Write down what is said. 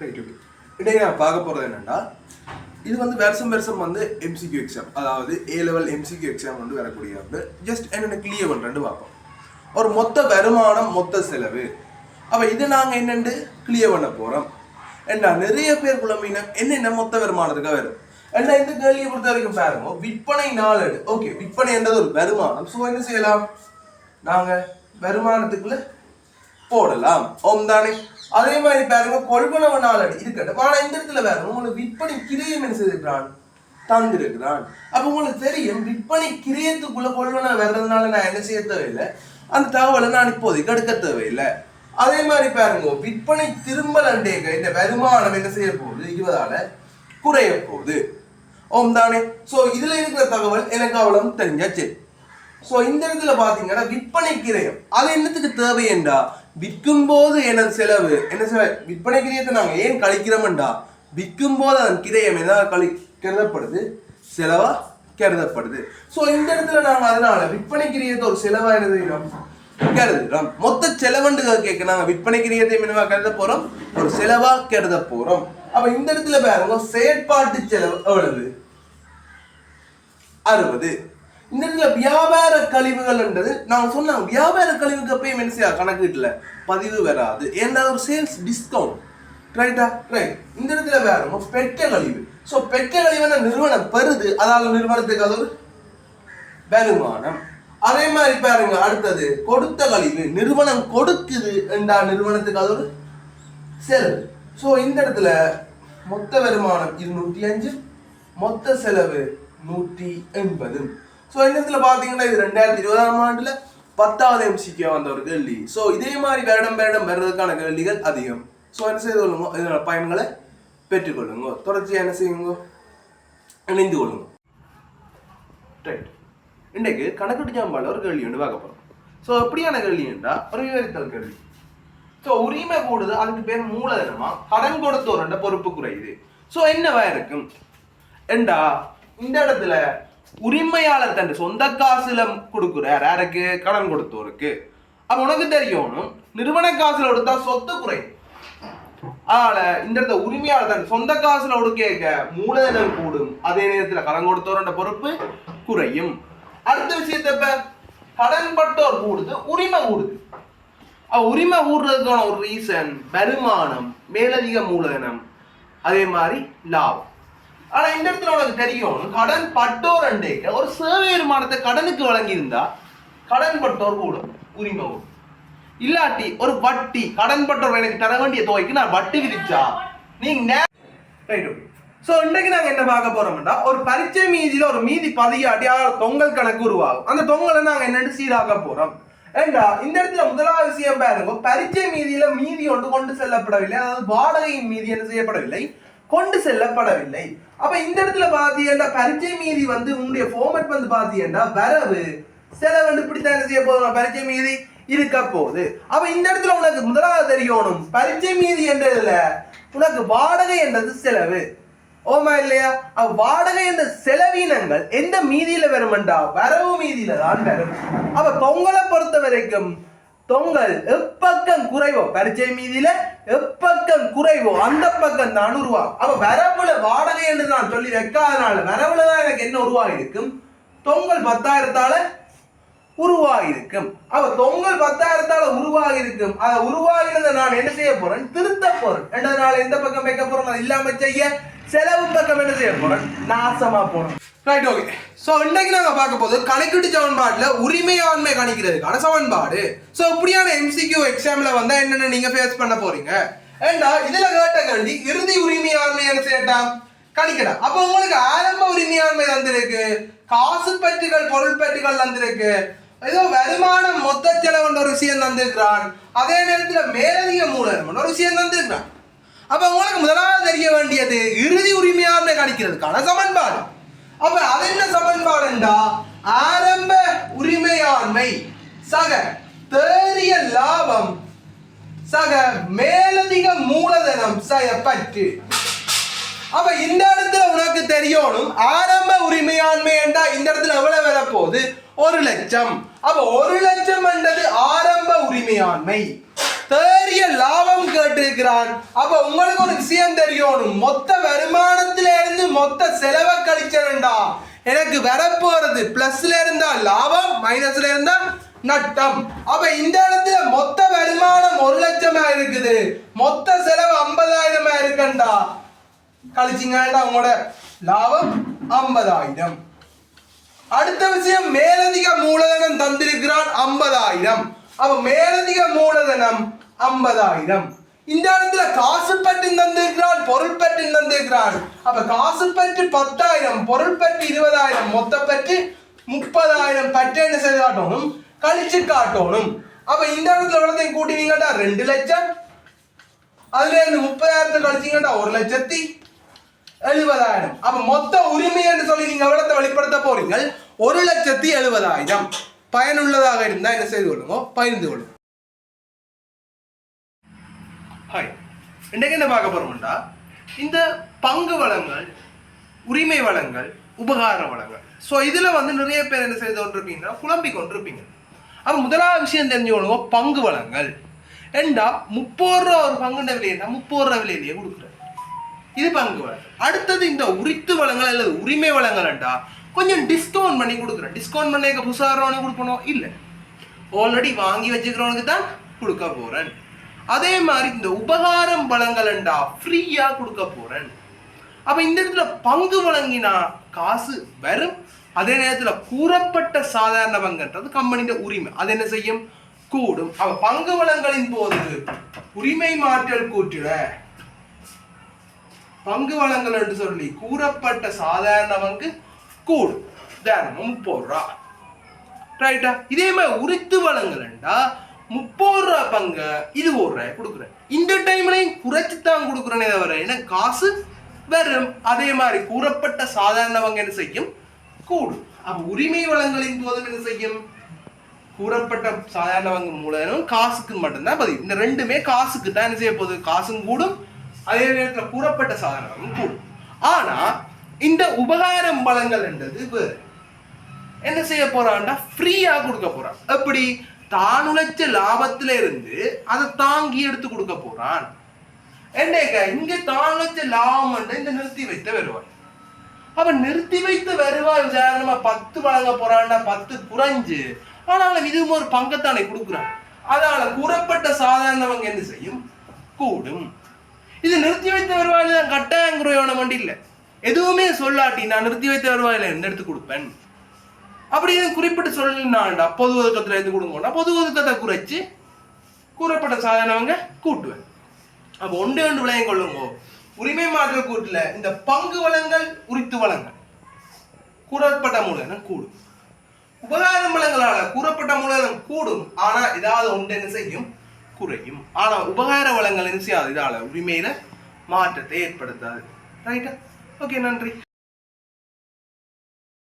Right okay இன்றைக்கு நான் பார்க்க போகிறது என்னென்னா இது வந்து வருஷம் வருஷம் வந்து எம்சிக்யூ எக்ஸாம் அதாவது ஏ லெவல் எம்சிக்யூ எக்ஸாம் வந்து வரக்கூடிய வந்து ஜஸ்ட் என்னென்ன கிளியர் பண்ணுறேன்னு பார்ப்போம். ஒரு மொத்த வருமானம் மொத்த செலவு. அப்போ இதை நாங்கள் என்னென்று கிளியர் பண்ண போகிறோம் என்ன நிறைய பேர் குழம்பின என்னென்ன மொத்த வருமானத்துக்காக வரும்? என்ன இந்த கேள்வியை பொறுத்த வரைக்கும் பாருங்க. விற்பனை நாளடு ஓகே விற்பனை என்றது ஒரு வருமானம். ஸோ என்ன செய்யலாம்? நாங்கள் வருமானத்துக்குள்ள போடலாம். ஓம் தானே. அதே மாதிரி பாருங்க கொள்வனவ நாளடி இருக்கட்டும். ஆனா இந்த இடத்துல வேற உங்களுக்கு விற்பனை கிரியம் என்ன செய்திருக்கிறான்? தந்திருக்கிறான். அப்ப உங்களுக்கு தெரியும் விற்பனை கிரியத்துக்குள்ள கொள்வன வர்றதுனால நான் என்ன செய்ய தேவையில்லை. அந்த தகவலை நான் இப்போதைக்கு எடுக்க தேவையில்லை. அதே மாதிரி பாருங்க விற்பனை திரும்பல் அண்டேக இந்த வருமானம் என்ன செய்ய போகுது? இருபதால குறைய போகுது. ஓம் தானே. ஸோ இதுல இருக்கிற தகவல் எனக்கு அவ்வளவு தெரிஞ்சாச்சு. ஸோ இந்த இடத்துல பாத்தீங்கன்னா விற்பனை கிரயம். அது என்னத்துக்கு தேவை என்றா விற்கும் போது எனது செலவு என்ன செலவு? விற்பனை கிரியத்தை நாங்கள் ஏன் கழிக்கிறோம்டா விற்கும் போது அதன் கிரயம் என்ன கழி கருதப்படுது? செலவா கருதப்படுது. ஸோ இந்த இடத்துல நாங்கள் அதனால விற்பனை கிரியத்தை ஒரு செலவாக எழுதுகிறோம் கருதுகிறோம். மொத்த செலவுண்டு கேட்க நாங்கள் விற்பனை கிரியத்தை என்னவா கருத போறோம்? ஒரு செலவா கருத போறோம். அப்ப இந்த இடத்துல பாருங்க செயற்பாட்டு செலவு எவ்வளவு? அறுபது. இந்த இடத்துல வியாபார கழிவுகள்ன்றது நான் சொன்னேன் வியாபார கழிவுக்கு எப்பயும் என்ன செய்ய கணக்கீட்டுல பதிவு வராது. ஏன்னா ஒரு சேல்ஸ் டிஸ்கவுண்ட் ரைட்டா ரைட் இந்த இடத்துல வேற பெற்ற கழிவு. ஸோ பெற்ற கழிவுன நிறுவனம் பெறுது. அதால் நிறுவனத்துக்கு அது ஒரு வருமானம். அதே மாதிரி பாருங்க அடுத்தது கொடுத்த கழிவு. நிறுவனம் கொடுக்குது என்றா நிறுவனத்துக்கு அது ஒரு செலவு. ஸோ இந்த இடத்துல மொத்த வருமானம் இருநூற்றி அஞ்சு மொத்த செலவு நூற்றி எண்பது. ஸோ இன்னத்தில் பார்த்தீங்கன்னா இது ரெண்டாயிரத்தி இருபதாம் ஆண்டில் பத்தாவது எம்சிக்கு வந்த ஒரு கேள்வி. ஸோ இதே மாதிரி வருடம் வருடம் வர்றதுக்கான கேள்விகள் அதிகம். ஸோ என்ன செய்து கொள்ளுங்க? இதனோட பயன்களை பெற்றுக்கொள்ளுங்க தொடர்ச்சியாக என்ன செய்யுங்க? இணைந்து கொள்ளுங்க. ரைட் இன்றைக்கு கணக்கு ஜாம்பால ஒரு கேள்வி ஒன்று பார்க்க போகிறோம் ஸோ எப்படியான கேள்வி என்றால் ஒரு விவரித்தல் கேள்வி. ஸோ உரிமை கூடுது அதுக்கு பேர் மூலதனமா கடன் கொடுத்தோர்ன்ற பொறுப்பு குறையுது. ஸோ என்னவா இருக்கும் ஏண்டா இந்த இடத்துல உரிமையாளர் தன் சொந்த காசுல கொடுக்குறார். யாருக்கு? கடன் கொடுத்தோருக்கு அப்ப உனக்கு தெரியணும் நிறுவன காசுல கொடுத்தா சொத்து குறையும். அதனால இந்த இடத்த உரிமையாளர் தன் சொந்த காசுல கொடுக்க மூலதனம் கூடும். அதே நேரத்துல கடன் கொடுத்தோர்ன்ற பொறுப்பு குறையும். அடுத்த விஷயத்த இப்ப கடன்பட்டோர் கூடுது உரிமை கூடுது உரிமை ஊடுறதுக்கான ஒரு ரீசன் வருமானம் மேலதிக மூலதனம் அதே மாதிரி லாபம். ஆனா இந்த இடத்துல உனக்கு தெரியும் கடன் பட்டோர் அண்டேக்க ஒரு சேவை வருமானத்தை கடனுக்கு வழங்கியிருந்தா கடன் பட்டோர் கூடும் உரிமை கூடும் இல்லாட்டி ஒரு வட்டி கடன் பட்டோர் எனக்கு தர வேண்டிய தொகைக்கு நான் வட்டி விதிச்சா நீங்க ரைட் ஸோ இன்றைக்கு நாங்கள் என்ன பார்க்க போறோம்னா ஒரு பரீட்சை மீதியில் ஒரு மீதி பதியாட்டி தொங்கல் கணக்கு உருவாகும். அந்த தொங்கலை நாங்கள் என்னென்னு சீராக்க போறோம்? ஏண்டா இந்த இடத்துல முதலாவது விஷயம் பாருங்க பரீட்சை மீதியில மீதி ஒன்று கொண்டு செல்லப்படவில்லை. அதாவது வாடகையின் மீதி என்ன செய்யப்படவில்லை? கொண்டு செல்லப்படவில்லை. அப்ப இந்த இடத்துல பாத்தீங்கன்னா பரிச்சை மீதி வந்து உங்களுடைய ஃபார்மட் வந்து பாத்தீங்கன்னா வரவு செலவு இப்படித்தான் என்ன செய்ய போதும் பரிச்சை மீதி இருக்க போகுது. அப்ப இந்த இடத்துல உனக்கு முதலாவது தெரியணும். பரிச்சை மீதி என்றதுல உனக்கு வாடகை என்றது செலவு. ஓமா இல்லையா? அவ் வாடகை என்ற செலவீனங்கள் எந்த மீதியில வருமெண்டா? வரவு மீதியில தான் வரும். அப்ப பொங்கலை பொறுத்த வரைக்கும் தொங்கல் எப்பக்கம் குறைவோ பரிச்சை மீதியில எப்பக்கம் குறைவோ அந்த பக்கம் தான் உருவா. அப்ப வரவுல வாடகை என்று நான் சொல்லி வைக்காதனால வரவுல தான் எனக்கு என்ன உருவாகிருக்கும் தொங்கல் பத்தாயிரத்தால உருவாகிருக்கும் அவ தொங்கல் பத்தாயிரத்தால உருவாகிருக்கும் அதை உருவாகினதை நான் என்ன செய்ய போறேன்? திருத்த போறேன். என்றதுனால எந்த பக்கம் வைக்க போறோம்? அதை இல்லாம செய்ய செலவு பக்கம் என்ன செய்ய போறோம்? நாசமா போறோம். ரைட் ஓகே ஸோ இன்னைக்கு நாங்கள் பார்க்க போது கணக்கீட்டு சமன்பாட்டில் உரிமையாண்மை கணிக்கிறதுக்கான சமன்பாடு. ஸோ இப்படியான எம்சிக்யூ எக்ஸாமில் வந்தால் என்னென்ன நீங்கள் ஃபேஸ் பண்ண போறீங்க? ஏண்டா இதில் கேட்ட கண்டி இறுதி உரிமையாண்மை என்ன செய்யட்டாம்? கணிக்கலாம் அப்போ உங்களுக்கு ஆரம்ப உரிமையாண்மை தந்திருக்கு. காசு பற்றுகள் பொருள் பற்றுகள் தந்திருக்கு. ஏதோ வருமானம் மொத்த செலவுன்ற ஒரு விஷயம் தந்திருக்கிறான். அதே நேரத்தில் மேலதிக மூலதனம் ஒரு விஷயம் தந்திருக்கிறான். அப்ப உங்களுக்கு முதலாவது தெரிய வேண்டியது இறுதி உரிமையாண்மை கணிக்கிறதுக்கான சமன்பாடு. அப்ப அது என்ன சமன்பாடுண்டா ஆரம்ப உரிமையாண்மை சக தேறிய லாபம் சக மேலதிக மூலதனம் சக பற்று அப்ப இந்த இடத்துல உனக்கு தெரியணும் ஆரம்ப உரிமையாண்மை என்றா இந்த இடத்துல எவ்வளவு வரப்போகுது? ஒரு லட்சம். அப்ப ஒரு லட்சம் என்றது ஆரம்ப உரிமையாண்மை. தேறிய லாபம் கேட்டிருக்கிறான் அப்ப உங்களுக்கு ஒரு விஷயம் தெரியணும் மொத்த வருமானத்தில இருந்து மொத்த செலவை கழிச்சா எனக்கு வரப்போறது பிளஸ்ல இருந்தா லாபம் மைனஸ்ல இருந்தா நட்டம். அப்ப இந்த இடத்துல மொத்த வருமானம் ஒரு லட்சமா இருக்குது. மொத்த செலவு ஐம்பதாயிரமா இருக்கண்டா. கழிச்சிங்கன்னா உங்களோட லாபம் ஐம்பதாயிரம். அடுத்த விஷயம் மேலதிக மூலதனம் தந்திருக்கிறான் ஐம்பதாயிரம். அப்ப மேலதிக மூலதனம் ஐம்பதாயிரம். இந்த இடத்துல காசு பற்றி தந்திருக்கிறான் பொருள் பற்றி தந்திருக்கிறான் அப்ப காசு பற்றி பத்தாயிரம் பொருள் பற்றி இருபதாயிரம் மொத்த பற்றி முப்பதாயிரம். பற்றி என்ன செய்து காட்டணும்? கழிச்சு காட்டணும். அப்ப இந்த இடத்துல எவ்வளோத்தையும் கூட்டினீங்கடா ரெண்டு லட்சம். அதுல இருந்து முப்பதாயிரத்தை கழிச்சிங்கடா ஒரு லட்சத்தி எழுபதாயிரம். அப்ப மொத்த உரிமை என்று சொல்லி நீங்க எவ்வளத்தை வெளிப்படுத்த போறீங்க. ஒரு லட்சத்தி எழுபதாயிரம். பயனுள்ளதாக இருந்தால் என்ன செய்து கொள்ளுங்க? பகிர்ந்து கொள்ளுங்க. ஹாய் இன்றைக்கு என்ன பார்க்க போறோம்டா இந்த பங்கு வளங்கள் உரிமை வளங்கள் உபகார வளங்கள். ஸோ இதுல வந்து நிறைய பேர் என்ன செய்து கொண்டிருப்பீங்கன்னா குழம்பி கொண்டிருப்பீங்க. அப்போ முதலாவது விஷயம் தெரிஞ்சுக்கொள்ளுங்க பங்கு வளங்கள். ரெண்டா முப்பது ரூபா ஒரு பங்குண்ட விலையா முப்பது ரூபா விலையிலேயே கொடுக்குறேன். இது பங்கு வளங்கள். அடுத்தது இந்த உரித்து வளங்கள் அல்லது உரிமை வளங்கள்டா கொஞ்சம் டிஸ்கவுண்ட் பண்ணி கொடுக்குறேன். டிஸ்கவுண்ட் பண்ணி புதுசாகிறவனுக்கு கொடுக்கணும்? இல்லை. ஆல்ரெடி வாங்கி வச்சுக்கிறவனுக்கு தான் கொடுக்க போறேன். அதே மாதிரி இந்த உபகாரம் வளங்கள்டா ஃப்ரீயா கொடுக்க போறேன். அப்போ இந்த இடத்துல பங்கு வழங்கினா காசு வரும். அதே நேரத்தில் கூறப்பட்ட சாதாரண பங்குன்றது கம்பெனியின் உரிமை. அது என்ன செய்யும்? கூடும். அவ பங்கு வளங்களின் போது உரிமை மாற்றல் கூற்றிட பங்கு வளங்கள் என்று சொல்லி கூறப்பட்ட சாதாரண பங்கு கூடும் தினமும் முப்பது ரூபா ரைட்டா இதே மாதிரி உரித்து வழங்கலண்டா முப்பது ரூபா பங்க இது ஒரு ரூபாய் கொடுக்குறேன். இந்த டைம்லையும் குறைச்சி தான் கொடுக்குறேனே தவிர ஏன்னா காசு வெறும் அதே மாதிரி கூறப்பட்ட சாதாரண பங்கு என்ன செய்யும்? கூடும் அப்ப உரிமை வளங்களின் போதும் என்ன செய்யும்? கூறப்பட்ட சாதாரண வங்கி மூலதனம் காசுக்கு மட்டும்தான் பதிவு. இந்த ரெண்டுமே காசுக்கு தான் என்ன செய்ய போகுது? காசும் கூடும். அதே நேரத்தில் கூறப்பட்ட சாதாரண கூடும். ஆனா இந்த உபகாரம் பலங்கள் என்றது வேறு. என்ன செய்ய போறான்டா? ஃப்ரீயா கொடுக்க போறான். எப்படி? தான் உழைச்ச லாபத்துல இருந்து அதை தாங்கி எடுத்து கொடுக்க போறான். என்னங்க இங்க தான் உழைச்ச லாபம் இந்த நிறுத்தி வைத்த வருவாய் அவன் நிறுத்தி வைத்த வருவாய் உதாரணமா பத்து வழங்க போறான்டா பத்து குறைஞ்சு. ஆனாலும் இதுவும் ஒரு பங்கத்தானே கொடுக்குறான். அதனால கூறப்பட்ட சாதாரணவங்க என்ன செய்யும்? கூடும். இது நிறுத்தி வைத்த வருவாய் தான் கட்டாயம் குறைவான வண்டி இல்லை எதுவுமே சொல்லாட்டி நான் நிறுத்தி வைத்த வருவாயில என்ன எடுத்து கொடுப்பேன். அப்படி எதுவும் குறிப்பிட்டு சொல்லினாண்டா பொது ஒதுக்கத்தில் எடுத்து கொடுங்கன்னா பொது ஒதுக்கத்தை குறைச்சி கூறப்பட்ட சாதனவங்க கூட்டுவேன். அப்போ ஒன்று ஒன்று விளையம் கொள்ளுங்கோ. உரிமை மாற்றல் கூட்டில் இந்த பங்கு வளங்கள் உரித்து வளங்கள். கூறப்பட்ட மூலதனம் கூடும். உபகார வளங்களால் கூறப்பட்ட மூலதனம் கூடும். ஆனால் ஏதாவது ஒன்று என்ன செய்யும்? குறையும். ஆனால் உபகார வளங்கள் என்ன செய்யாது? இதால் உரிமையில மாற்றத்தை ஏற்படுத்தாது. ரைட்டா ஓகே நன்றி